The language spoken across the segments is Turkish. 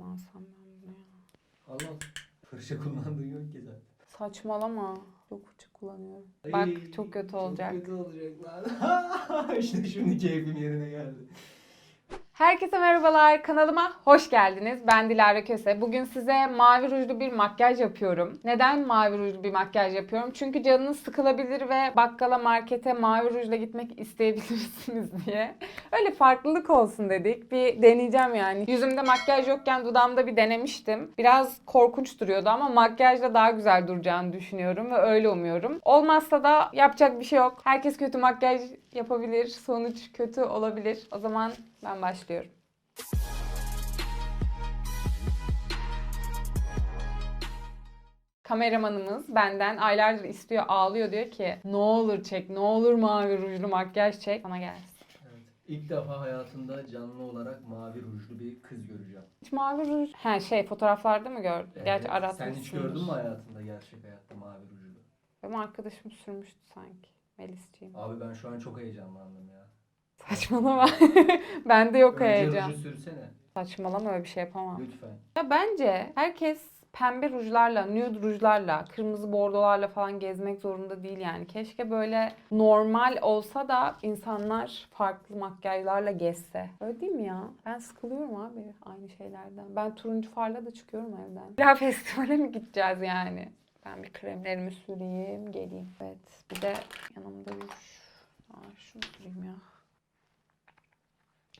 mi alsam ben bunu ya? Allah fırça kullandığın yok ki zaten. Saçmalama. Fırça kullanıyorum. Bak çok kötü olacak. Çok kötü olacak lan. işte şimdi keyfim yerine geldi. Herkese merhabalar. Kanalıma hoş geldiniz. Ben Dilara Köse. Bugün size mavi rujlu bir makyaj yapıyorum. Neden mavi rujlu bir makyaj yapıyorum? Çünkü canınız sıkılabilir ve bakkala markete mavi rujla gitmek isteyebilirsiniz diye. Öyle farklılık olsun dedik. Bir deneyeceğim yani. Yüzümde makyaj yokken dudağımda bir denemiştim. Biraz korkunç duruyordu ama makyajla daha güzel duracağını düşünüyorum ve öyle umuyorum. Olmazsa da yapacak bir şey yok. Herkes kötü makyaj yapabilir. Sonuç kötü olabilir. O zaman ben başlıyorum. Kameramanımız benden aylardır istiyor, ağlıyor diyor ki ne olur çek, ne olur mavi rujlu makyaj çek. Bana gelsin. Evet. İlk defa hayatımda canlı olarak mavi rujlu bir kız göreceğim. Hiç mavi ruj... He şey fotoğraflarda mı gördün? Gerçi Evet. aratmışsındır. Sen hiç gördün mü hayatında gerçek hayatta mavi rujlu? Benim arkadaşım sürmüştü sanki. Melisciğim. Abi ben şu an çok heyecanlandım ya. Saçmalama. Bende yok Önce heyecan. ruju sürsene. Saçmalama öyle bir şey yapamam. Lütfen. Ya bence herkes pembe rujlarla, nude rujlarla, kırmızı bordolarla falan gezmek zorunda değil yani. Keşke böyle normal olsa da insanlar farklı makyajlarla gezse. Öyle değil mi ya? Ben sıkılıyorum abi aynı şeylerden. Ben turuncu farla da çıkıyorum evden. Ya festivale mi gideceğiz yani? Ben bir kremlerimi süreyim, geleyim. Evet, bir de yanımda ruj. Aa, şunu süreyim ya.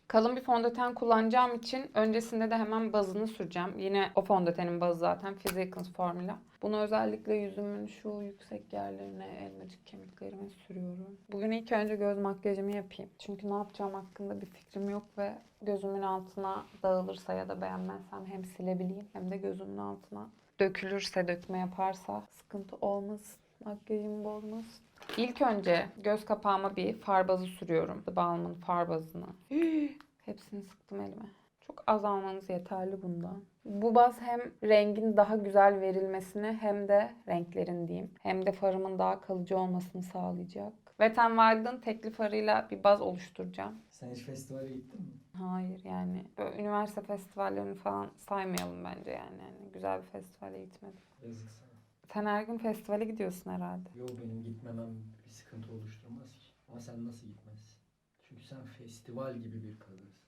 Kalın bir fondöten kullanacağım için öncesinde de hemen bazını süreceğim. Yine o fondötenin bazı zaten Physicals Formula. Bunu özellikle yüzümün şu yüksek yerlerine, elmacık kemiklerime sürüyorum. Bugün ilk önce göz makyajımı yapayım. Çünkü ne yapacağım hakkında bir fikrim yok ve gözümün altına dağılırsa ya da beğenmezsem hem silebileyim hem de gözümün altına dökülürse, dökme yaparsa sıkıntı olmasın. Makyajımı bozmasın. İlk önce göz kapağıma bir far bazı sürüyorum. The Balm'ın far bazını. Hepsini sıktım elime. Çok az almanız yeterli bundan. Bu baz hem rengin daha güzel verilmesini hem de renklerin diyeyim. Hem de farımın daha kalıcı olmasını sağlayacak. Wet n Wild'ın tekli farıyla bir baz oluşturacağım. Sen hiç festivale gittin mi? Hayır yani böyle üniversite festivallerini falan saymayalım bence yani. yani güzel bir festivale gitmedim. Yazık sana. Sen her gün festivale gidiyorsun herhalde. Yo benim gitmemem bir sıkıntı oluşturmaz ki. Ama sen nasıl gitmezsin? Çünkü sen festival gibi bir kadınsın.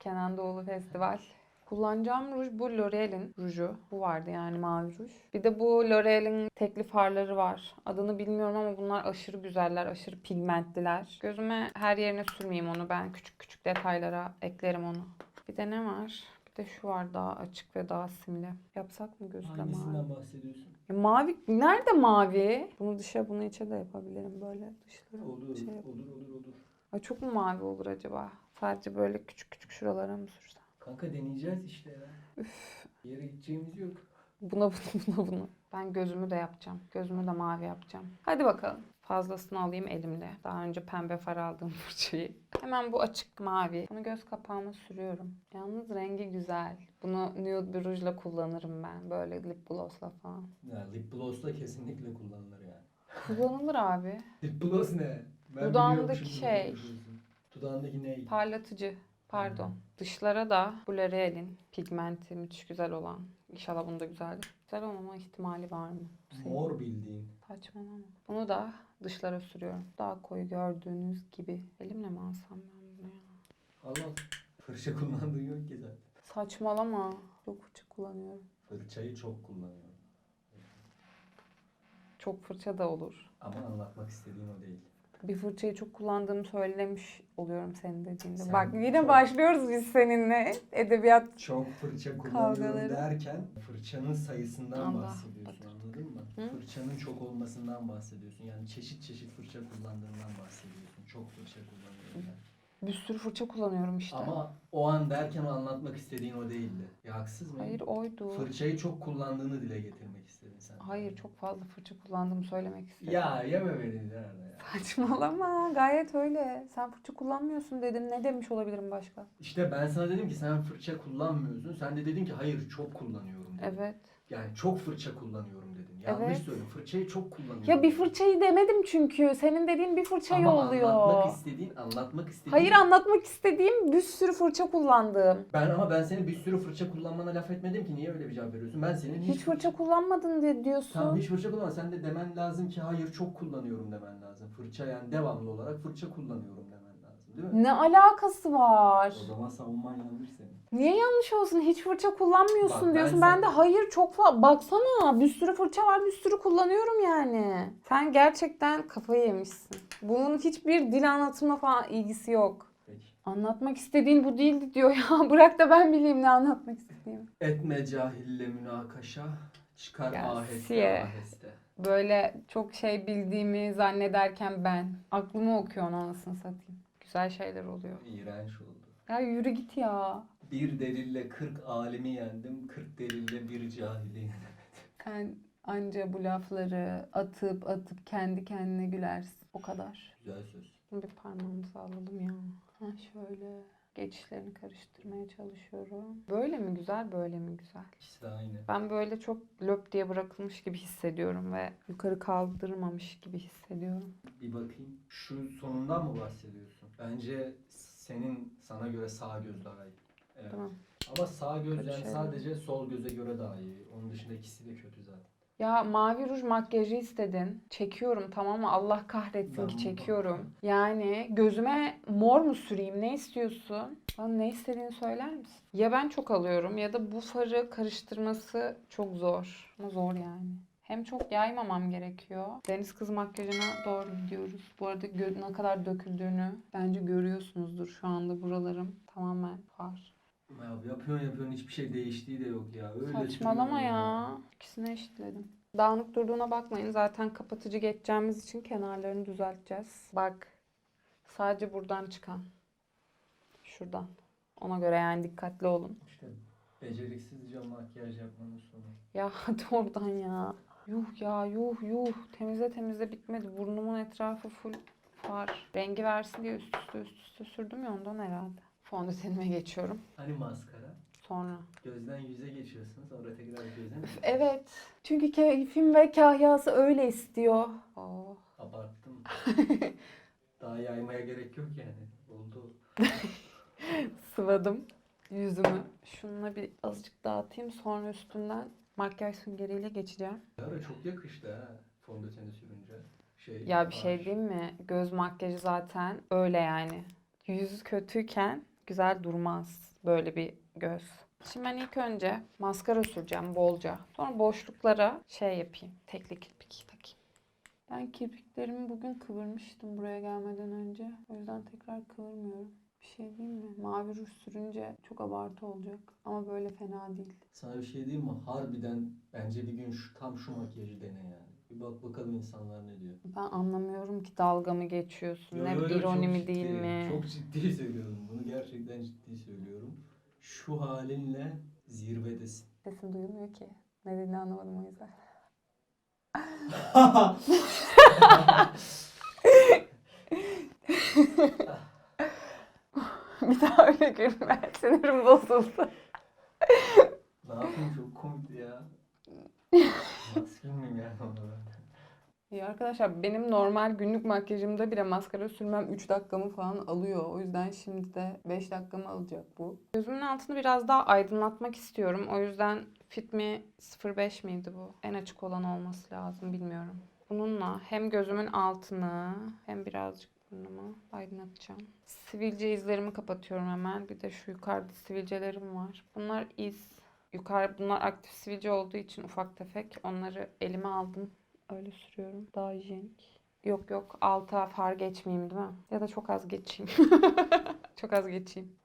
Kenan Doğulu Festival. Kullanacağım ruj bu L'Oreal'in ruju. Bu vardı yani mavi ruj. Bir de bu L'Oreal'in tekli farları var. Adını bilmiyorum ama bunlar aşırı güzeller, aşırı pigmentliler. Gözüme her yerine sürmeyeyim onu. Ben küçük küçük detaylara eklerim onu. Bir de ne var? Bir de şu var daha açık ve daha simli. Yapsak mı mavi? Hangisinden bahsediyorsun? Ya mavi nerede mavi? Bunu dışa bunu içe de yapabilirim böyle dışları. Olur, şey olur, olur, olur. Ay çok mu mavi olur acaba? Sadece böyle küçük küçük şuralara mı sürsem? Kanka deneyeceğiz işte ya. Bir yere gideceğimiz yok. Buna bunu buna bunu. Ben gözümü de yapacağım. Gözümü de mavi yapacağım. Hadi bakalım. Fazlasını alayım elimle. Daha önce pembe far aldığım fırçayı. Hemen bu açık mavi. Bunu göz kapağıma sürüyorum. Yalnız rengi güzel. Bunu nude bir rujla kullanırım ben. Böyle lip glossla falan. Ya lip gloss da kesinlikle kullanılır yani. Kullanılır abi. Lip gloss ne? Ben şimdi şey. Dudağındaki ne? Parlatıcı. Pardon. Dışlara da bu L'Oreal'in pigmenti müthiş güzel olan. İnşallah bunu da güzeldir. Güzel olmama ihtimali var mı? Mor bildiğin. Saçmalama. Bunu da dışlara sürüyorum. Daha koyu gördüğünüz gibi. Elimle mi alsam ben bunu ya? Allah fırça kullandığın yok ki zaten. Saçmalama. Çok fırça kullanıyorum. Fırçayı çok kullanıyorum. Çok fırça da olur. Ama anlatmak istediğim o değil. Bir fırçayı çok kullandığımı söylemiş oluyorum senin dediğinde. Sen Bak yine çok- başlıyoruz biz seninle. Edebiyat. Çok fırça kullanıyorum Kavgaları. derken fırçanın sayısından Allah. bahsediyorsun anladın mı? Hı? Fırçanın çok olmasından bahsediyorsun. Yani çeşit çeşit fırça kullandığından bahsediyorsun. Çok fırça kullanıyorum ben. Bir sürü fırça kullanıyorum işte. Ama o an derken anlatmak istediğin o değildi. Ya haksız mıyım? Hayır oydu. Fırçayı çok kullandığını dile getirmek istedin sen. Hayır çok fazla fırça kullandığımı söylemek istedim. Ya yeme beni ya. Saçmalama gayet öyle. Sen fırça kullanmıyorsun dedim. Ne demiş olabilirim başka? İşte ben sana dedim ki sen fırça kullanmıyorsun. Sen de dedin ki hayır çok kullanıyorum dedin. Evet. Yani çok fırça kullanıyorum. Yanlış Evet. söyledim. Fırçayı çok kullanıyorum. Ya bir fırçayı demedim çünkü. Senin dediğin bir fırçayı Ama oluyor. anlatmak istediğin, anlatmak istediğin. Hayır anlatmak istediğim bir sürü fırça kullandım. Ben ama ben senin bir sürü fırça kullanmana laf etmedim ki. Niye öyle bir cevap veriyorsun? Ben senin Hiç fırça kullanmadın diye diyorsun. Tamam hiç fırça kullanma. Sen de demen lazım ki hayır çok kullanıyorum demen lazım. Fırça yani devamlı olarak fırça kullanıyorum demen lazım. Değil mi? Ne alakası var? O zaman savunman yanlış senin. Niye yanlış olsun? Hiç fırça kullanmıyorsun Bak, ben diyorsun. Ben, sana- de hayır çok fazla. Baksana bir sürü fırça var bir sürü kullanıyorum yani. Sen gerçekten kafayı yemişsin. Bunun hiçbir dil anlatımla falan ilgisi yok. Peki. Anlatmak istediğin bu değildi diyor ya. Bırak da ben bileyim ne anlatmak istediğimi. Etme cahille münakaşa. Çıkar Ya, aheste aheste. Böyle çok şey bildiğimi zannederken ben. Aklımı okuyorsun anasını satayım. Güzel şeyler oluyor. İğrenç oldu. Ya yürü git ya. Bir delille 40 alimi yendim. 40 delille bir cahili yendim. Sen anca bu lafları atıp atıp kendi kendine gülersin. O kadar. Güzel söz. Bir parmağımızı alalım ya. Ha şöyle geçişlerini karıştırmaya çalışıyorum. Böyle mi güzel, böyle mi güzel? İkisi de aynı. Ben böyle çok löp diye bırakılmış gibi hissediyorum ve yukarı kaldırmamış gibi hissediyorum. Bir bakayım. Şu sonundan mı bahsediyorsun? Bence senin sana göre sağ göz daha iyi. Evet. Tamam. Ama sağ göz Kötü yani şey sadece sol göze göre daha iyi. Onun dışında ikisi de kötü zaten. Ya mavi ruj makyajı istedin. Çekiyorum tamam mı? Allah kahretsin Ben ki çekiyorum. bakıyorum. Yani gözüme mor mu süreyim? Ne istiyorsun? Bana ne istediğini söyler misin? Ya ben çok alıyorum ya da bu farı karıştırması çok zor. Ama zor yani. Hem çok yaymamam gerekiyor. Deniz kız makyajına doğru gidiyoruz. Bu arada ne kadar döküldüğünü bence görüyorsunuzdur şu anda buralarım. Tamamen far. Ya yapıyorsun yapıyorsun hiçbir şey değiştiği de yok ya. Öyle Saçmalama sürüyorum ya. İkisini eşitledim. Dağınık durduğuna bakmayın. Zaten kapatıcı geçeceğimiz için kenarlarını düzelteceğiz. Bak. Sadece buradan çıkan. Şuradan. Ona göre yani dikkatli olun. İşte beceriksizce makyaj yapmanın sonu. Ya hadi oradan ya. Yuh ya yuh yuh. Temizle temizle bitmedi. Burnumun etrafı full far. Rengi versin diye üst üste üst üste sürdüm ya ondan herhalde. Fondötenime geçiyorum. Hani maskara? Sonra. Gözden yüze geçiyorsun sonra tekrar göze mi? Evet. Çünkü keyfim ve kahyası öyle istiyor. Oo. Abarttım. Daha yaymaya gerek yok yani. Oldu. Sıvadım yüzümü. Şununla bir azıcık dağıtayım. Sonra üstünden makyaj süngeriyle geçeceğim. Ara çok yakıştı ha fondöteni sürünce. Şey, Ya bir şey far. diyeyim mi? Göz makyajı zaten öyle yani. Yüz kötüyken güzel durmaz böyle bir göz. Şimdi ben ilk önce maskara süreceğim bolca. Sonra boşluklara şey yapayım. Tekli kirpik takayım. Ben kirpiklerimi bugün kıvırmıştım buraya gelmeden önce. O yüzden tekrar kıvırmıyorum. Bir şey diyeyim mi? Mavi ruj sürünce çok abartı olacak. Ama böyle fena değil. Sana bir şey diyeyim mi? Harbiden bence bir gün şu, tam şu makyajı dene yani. Bir bak bakalım insanlar ne diyor. Ben anlamıyorum ki dalga mı geçiyorsun? Yo, ne yo, yo, ironi çok mi değil mi? Çok ciddi söylüyorum. Bunu gerçekten ciddi söylüyorum. Şu halinle zirvedesin. Sesin duyulmuyor ki. Ne dediğini anlamadım o yüzden. bir daha öyle gülme. Sinirim bozuldu. ne yapayım çok komikti ya. Nasıl gülmeyeyim yani ben. İyi arkadaşlar benim normal günlük makyajımda bile maskara sürmem 3 dakikamı falan alıyor. O yüzden şimdi de 5 dakikamı alacak bu. Gözümün altını biraz daha aydınlatmak istiyorum. O yüzden Fit Me 05 miydi bu? En açık olan olması lazım bilmiyorum. Bununla hem gözümün altını hem birazcık burnumu aydınlatacağım. Sivilce izlerimi kapatıyorum hemen. Bir de şu yukarıda sivilcelerim var. Bunlar iz. Yukarı bunlar aktif sivilce olduğu için ufak tefek. Onları elime aldım. Öyle sürüyorum. Daha hijyenik. Yok yok alta far geçmeyeyim değil mi? Ya da çok az geçeyim. çok az geçeyim.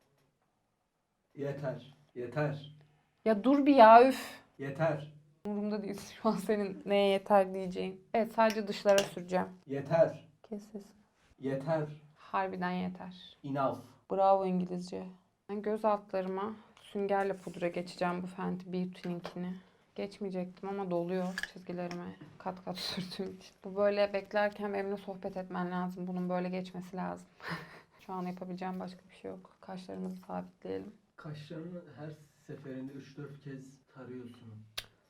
Yeter. Yeter. Ya dur bir ya üf. Yeter. Umurumda değil şu an senin neye yeter diyeceğin. Evet sadece dışlara süreceğim. Yeter. Kes sesini. Yeter. Harbiden yeter. Enough. Bravo İngilizce. Ben göz altlarıma süngerle pudra geçeceğim bu Fenty Beauty'ninkini. Geçmeyecektim ama doluyor çizgilerime kat kat sürdüğüm için. Bu böyle beklerken benimle sohbet etmen lazım. Bunun böyle geçmesi lazım. Şu an yapabileceğim başka bir şey yok. Kaşlarımızı sabitleyelim. Kaşlarını her seferinde 3-4 kez tarıyorsun.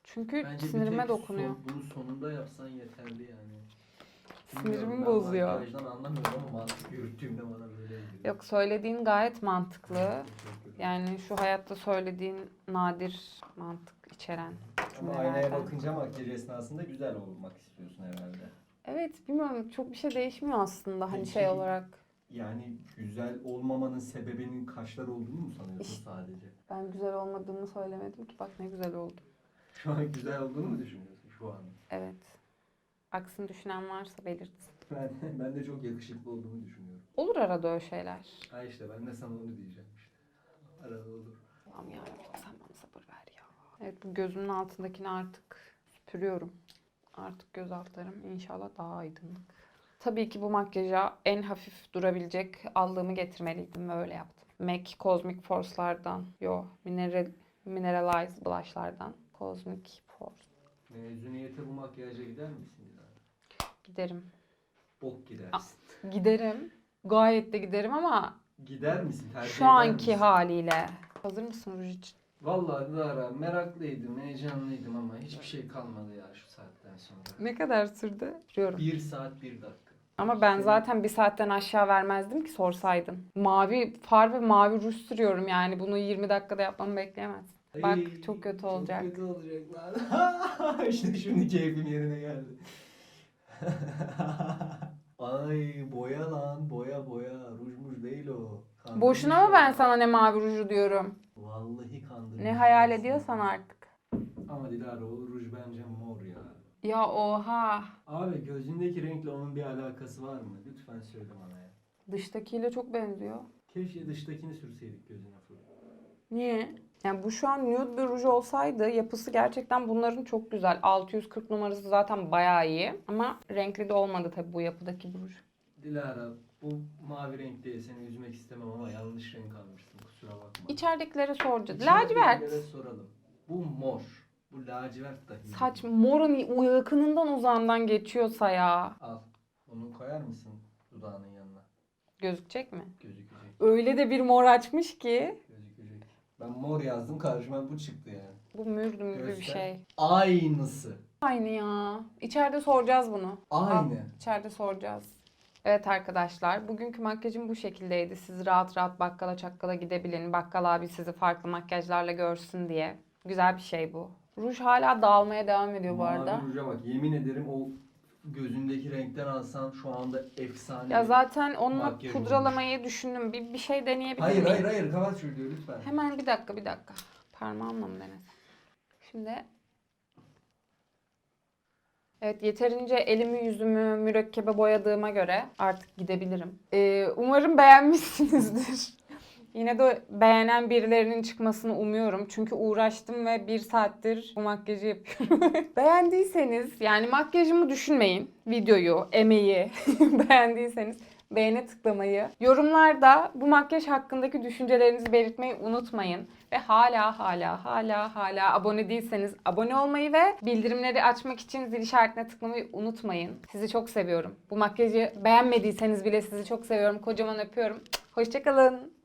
Çünkü Bence bir sinirime tek dokunuyor. son- bunu sonunda yapsan yeterli yani. Sinirimi ben bozuyor. makyajdan anlamıyorum ama mantık yürüttüğümde bana böyle geliyor. Yok söylediğin gayet mantıklı. Yani şu hayatta söylediğin nadir mantık içeren Ama cümlelerden. aynaya bakınca makyaj esnasında güzel olmak istiyorsun herhalde. Evet bilmiyorum çok bir şey değişmiyor aslında hani şey olarak. Yani güzel olmamanın sebebinin kaşlar olduğunu mu sanıyorsun İşte- sadece? Ben güzel olmadığımı söylemedim ki bak ne güzel oldu. Şu an güzel olduğunu mu düşünüyorsun şu an? Evet. Aksini düşünen varsa belirtsin. Ben, ben de çok yakışıklı olduğumu düşünüyorum. Olur arada öyle şeyler. Ha işte ben de sana onu diyeceğim işte. Arada olur. Allah'ım yarabbim sen bana sabır ver ya. Evet bu gözümün altındakini artık süpürüyorum. Artık göz altlarım inşallah daha aydınlık. Tabii ki bu makyaja en hafif durabilecek allığımı getirmeliydim ve öyle yaptım. MAC Cosmic Force'lardan, yo Mineral, Mineralize Blush'lardan. Cosmic Force. Mezuniyete bu makyaja gider misin Dilara? Giderim. Bok gidersin. Giderim. Gayet de giderim ama Gider misin? Tercih şu eder anki misin? haliyle. Hazır mısın ruj için? Vallahi Dilara meraklıydım, heyecanlıydım ama hiçbir şey kalmadı ya şu saatten sonra. Ne kadar sürdü? Biliyorum. Bir saat bir dakika. Ama ben Senin- zaten bir saatten aşağı vermezdim ki sorsaydın. Mavi far ve mavi ruj sürüyorum yani. Bunu 20 dakikada yapmamı bekleyemez. Bak, Ay, çok kötü olacak. Çok kötü olacak lan. işte şimdi keyfim yerine geldi. Ay boya lan boya boya rujmuş değil o. Kandırmış Boşuna mı ben sana ne mavi ruju diyorum? Vallahi kandırmış. Ne hayal ediyorsan artık. Ama Dilara o ruj bence mor ya. Ya oha. Abi gözündeki renkle onun bir alakası var mı? Lütfen söyle bana ya. Dıştakiyle çok benziyor. Keşke dıştakini sürseydik gözüne full. Niye? Yani bu şu an nude bir ruj olsaydı yapısı gerçekten bunların çok güzel. 640 numarası zaten bayağı iyi. Ama renkli de olmadı tabii bu yapıdaki bu ruj. Dilara bu mavi renk diye seni üzmek istemem ama yanlış renk almışsın kusura bakma. İçeridekilere soracağız. İçeridekilere Lacivert. soralım. Bu mor. Bu lacivert dahi. Saç morun yakınından uzağından geçiyorsa ya. Al. Onu koyar mısın dudağının yanına? Gözükecek mi? Gözükecek. Öyle de bir mor açmış ki. Ben mor yazdım karşıma bu çıktı yani. Bu mürdüm gibi bir Göster. şey. Aynısı. Aynı ya. İçeride soracağız bunu. Aynı. İçeride soracağız. Evet arkadaşlar, bugünkü makyajım bu şekildeydi. Siz rahat rahat bakkala çakkala gidebilin. Bakkal abi sizi farklı makyajlarla görsün diye. Güzel bir şey bu. Ruj hala dağılmaya devam ediyor bu arada. Mavi ruja bak yemin ederim o gözündeki renkten alsan şu anda efsane. Ya zaten onunla Makyaj pudralamayı düşündüm. Bir, bir şey deneyebilir Hayır miyim? hayır hayır kapat şu videoyu lütfen. Hemen bir dakika bir dakika. Parmağımla mı denesem? Şimdi Evet yeterince elimi yüzümü mürekkebe boyadığıma göre artık gidebilirim. Ee, umarım beğenmişsinizdir. Yine de beğenen birilerinin çıkmasını umuyorum. Çünkü uğraştım ve bir saattir bu makyajı yapıyorum. Beğendiyseniz yani makyajımı düşünmeyin. Videoyu, emeği beğendiyseniz beğene tıklamayı, yorumlarda bu makyaj hakkındaki düşüncelerinizi belirtmeyi unutmayın. Ve hala hala hala hala abone değilseniz abone olmayı ve bildirimleri açmak için zil işaretine tıklamayı unutmayın. Sizi çok seviyorum. Bu makyajı beğenmediyseniz bile sizi çok seviyorum. Kocaman öpüyorum. Hoşçakalın.